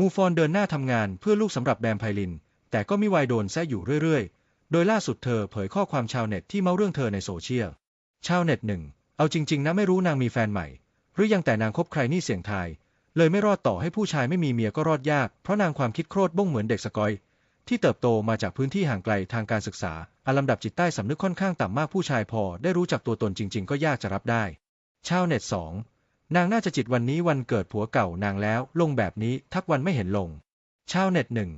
มูฟอนเดินหน้าทำงานเพื่อลูกสำหรับแบมไพลิน แต่ก็มีวายโดนแซะอยู่เรื่อยๆ โดยล่าสุดเธอเผยข้อความชาวเน็ตที่เมาเรื่องเธอในโซเชียล ชาวเน็ตหนึ่ง เอาจริง ๆ นะไม่รู้นางมีแฟนใหม่ หรือยังแต่นางคบใครนี่เสี่ยงทาย เลยไม่รอดต่อให้ผู้ชายไม่มีเมียก็รอดยาก เพราะนางความคิดโครตบ้งเหมือนเด็กสกอย ที่เติบโตมาจากพื้นที่ห่างไกลทางการศึกษาอาลำดับจิตใต้สำนึกค่อนข้างต่ำมากผู้ชายพอ ได้รู้จักตัวตนจริง ๆ ก็ยากจะรับได้ ชาวเน็ตสอง นางน่าจะจิตวันนี้วันเกิดผัวเก่านางแล้วลงแบบนี้ทักวันไม่เห็นลง ชาวเน็ตหนึ่ง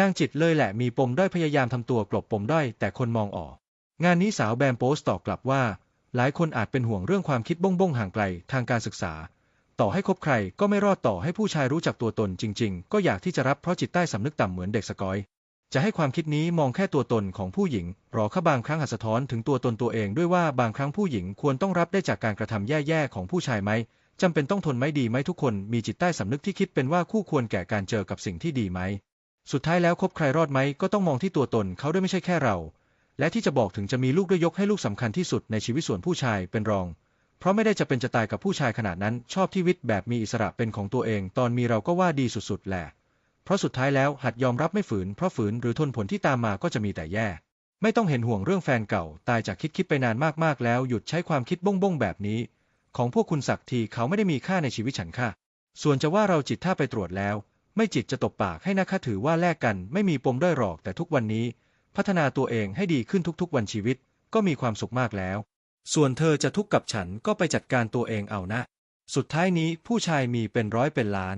นางจิตเลยแหละมีปมด้อยพยายามทำตัวกลบปมด้อยแต่คนมองออก งานนี้สาวแบมโพสต์ตอบกลับว่า หลายคนอาจเป็นห่วงเรื่องความคิดบ้งบ้งห่างไกลทางการศึกษา ต่อให้คบใครก็ไม่รอดต่อให้ผู้ชายรู้จักตัวตนจริง ๆ ก็อยากที่จะรับเพราะจิตใต้สำนึกต่ำเหมือนเด็กสกอย จะให้ความคิดนี้มองแค่ตัวตนของผู้หญิงหรอข้าบางครั้งอาจสะท้อนถึงตัวตนตัวเองด้วยว่าบางครั้งผู้หญิงควรต้องรับได้จากการกระทำแย่ๆของผู้ชายไหม จำเป็นต้องทนไหมดีไหมทุกคนมีจิตใต้สำนึกที่คิดเป็นว่าคู่ควรแก่การเจอกับสิ่งที่ดีไหม สุดท้ายแล้วคบใครรอดไหมก็ต้องมองที่ตัวตนเขาด้วยไม่ใช่แค่เรา และที่จะบอกถึงจะมีลูกด้วยยกให้ลูกสำคัญที่สุดในชีวิตส่วนผู้ชายเป็นรอง เพราะไม่ได้จะเป็นจะตายกับผู้ชายขนาดนั้น ชอบที่วิตแบบมีอิสระเป็นของตัวเอง ตอนมีเราก็ว่าดีสุดๆแหละ เพราะสุดท้ายแล้วหัดยอมรับไม่ฝืนเพราะฝืนหรือทนผลที่ตามมาก็จะมีแต่แย่ ไม่ต้องเห็นห่วงเรื่องแฟนเก่า ตายจากคิดคิดไปนานมากๆแล้วหยุดใช้ความคิดบ้งบ้งๆแบบนี้ ของพวกคุณสักทีเขาไม่ได้มีค่าในชีวิตฉันค่ะ ส่วนจะว่าเราจิตถ้าไปตรวจแล้ว ไม่จิตจะตบปากให้นะคะถือว่าแลกกันไม่มีปมด้อยหรอกแต่ทุกวันนี้ พัฒนาตัวเองให้ดีขึ้นทุกๆ วันชีวิต ก็มีความสุขมากแล้ว ส่วนเธอจะทุกข์กับฉันก็ไปจัดการตัวเองเอานะ สุดท้ายนี้ผู้ชายมีเป็นร้อยเป็นล้าน